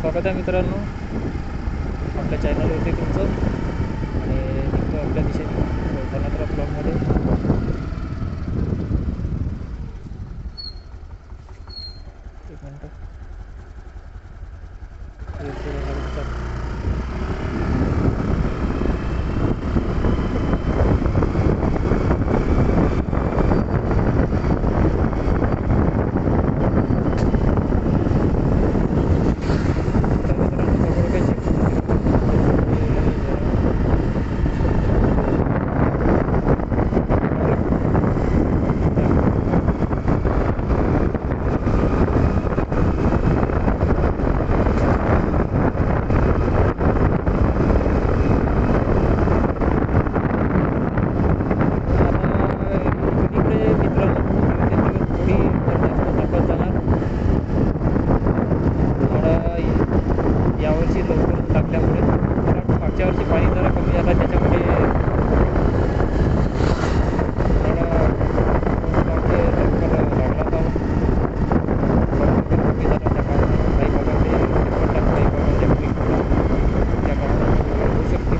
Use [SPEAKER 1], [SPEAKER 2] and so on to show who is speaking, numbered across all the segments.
[SPEAKER 1] स्वागत आहे मित्रांनो. आपल्या चॅनलवरती तुमचं. आणि निघतो आपल्या दिशेने तर ब्लॉगमध्ये एक मिनटं. तर मित्रांनो सगळं काही check करून इकडे मित्रांनो थोडी जास्त तापत जाणार थोडा यावर्षी लवकर लागल्यामुळे मला वाटतं मागच्या वर्षी पाणी जरा कमी झालं त्याच्यामुळे थोडा मागे लवकर लागला होता लवकर कमी झाला त्या कारणानं काही भागामध्ये पडला काही भागामध्ये कमी पडला त्या कारणानं होऊ शकते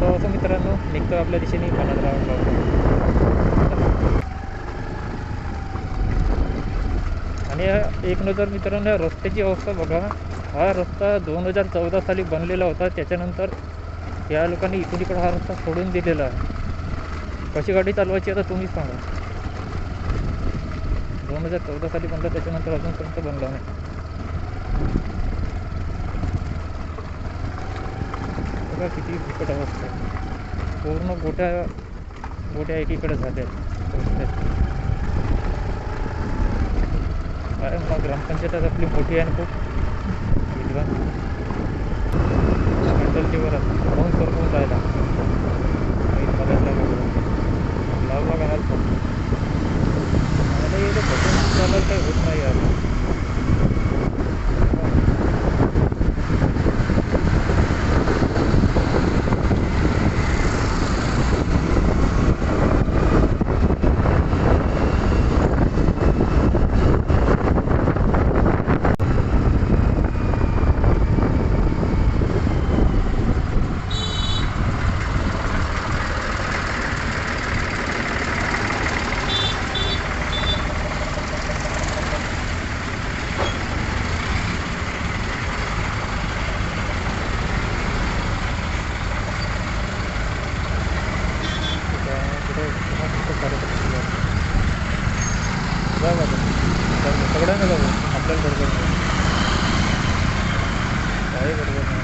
[SPEAKER 1] तर असं मित्रांनो निघतो आपल्या दिशेने पाण्यात आणि एक नजर मित्रांनो या रस्त्याची अवस्था बघा. हा रस्ता दोन हजार चौदा साली बनलेला होता. त्याच्यानंतर या लोकांनी इकडे इकडं हा रस्ता सोडून दिलेला आहे. कशी गाडी चालवायची आता तुम्हीच सांगा. दोन हजार चौदा साली बनला त्याच्यानंतर अजूनपर्यंत बनला नाही. बघा किती बिकट अवस्था आहे. पूर्ण गोट्या गोट्या एकीकडे झाल्या आहेत काय मग ग्रामपंचायत आपली मोठी आहे ना खूप विद्वान. मेंटॅलिटीवर पाहून करून राहिला. काही बदलला लावला का हात? मला येतं बटन काही होत नाही यार. सगळ्यांना जाऊ आपल्याला बरोबर नाही काही बरोबर नाही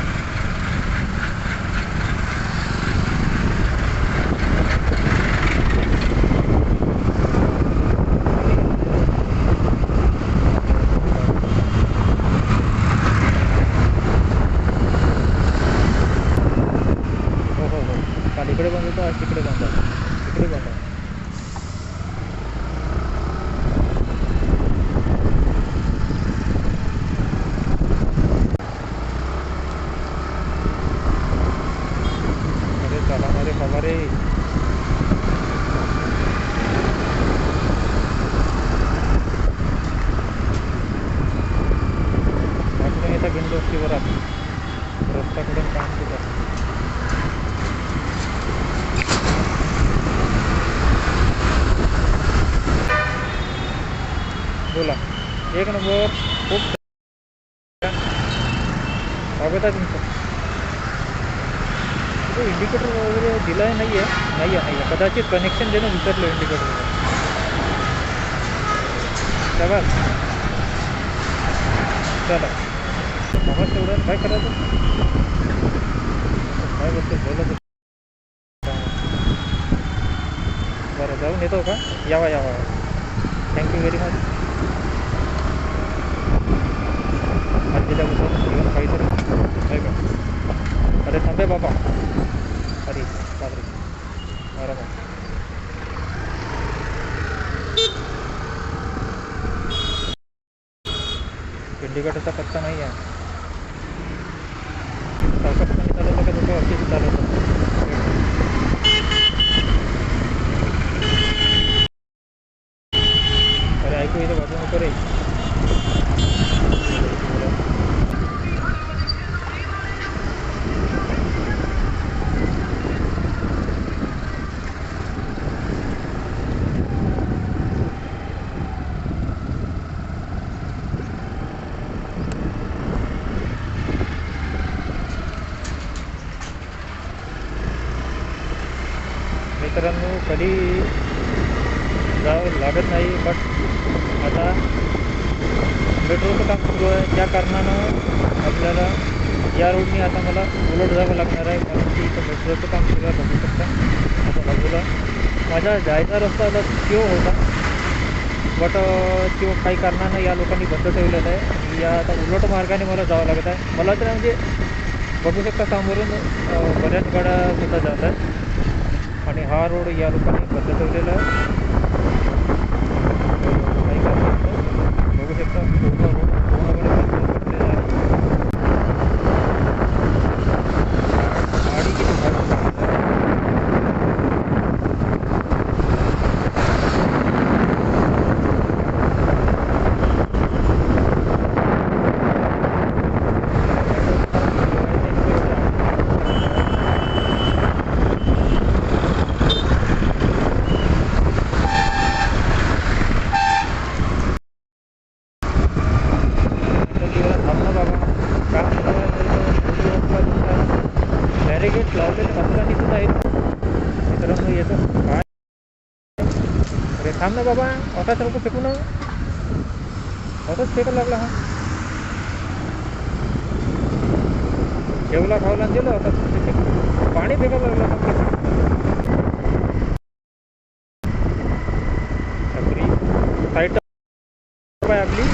[SPEAKER 1] हो हो हो काल इकडे बंद होतं आज तिकडे बंद आहे तिकडे बंद आहे अरे चला ना रे बाबा रे वाटलं येता बिंदू असते बरं रस्त्याकडून काम सुद्धा बोला. एक नंबर. खूप स्वागत आहे तुमचं. इंडिकेटर वगैरे दिला आहे नाही आहे नाही आहे नाही आहे कदाचित कनेक्शन देणं विचारलं इंडिकेटर चला. चला. नमस्ते जाऊन येतो का यावा यावा थँक्यू व्हेरी मच आजीला बसून काहीतरी नाही का अरे थांबे बाबा अरे बाबरे बरोबर इंडिकेटरचा पत्ता नाही आहे থেকে চালাতে আরে আইকো এটা বাজানো করেই। कधी जावं लागत नाही बट आता मेट्रोचं काम सुरू आहे. त्या कारणानं आपल्याला या रोडने आता मला उलट जावं लागणार आहे कारण की इथं मेट्रोचं काम सुरू आहे बघू शकता. आता बाजूला माझा जायचा रस्ता आता तो होता बट तो काही कारणानं या लोकांनी बंद ठेवलेलं आहे. या आता उलट मार्गाने मला जावं लागत आहे. मला तर म्हणजे बघू शकता समोरून बऱ्याच गाड्या सुद्धा जात आहेत. आणि हा रोड या लोकांनी बंद ठेवलेला आहे काही बघू शकता. पूर्ण रोड थांब ना बाबा ऑटाच नको फेकू ना। ऑटोच फेकायला लागला हा। जेवला खावला गेलं आता पाणी फेकायला लागलं छत्री साईट आपली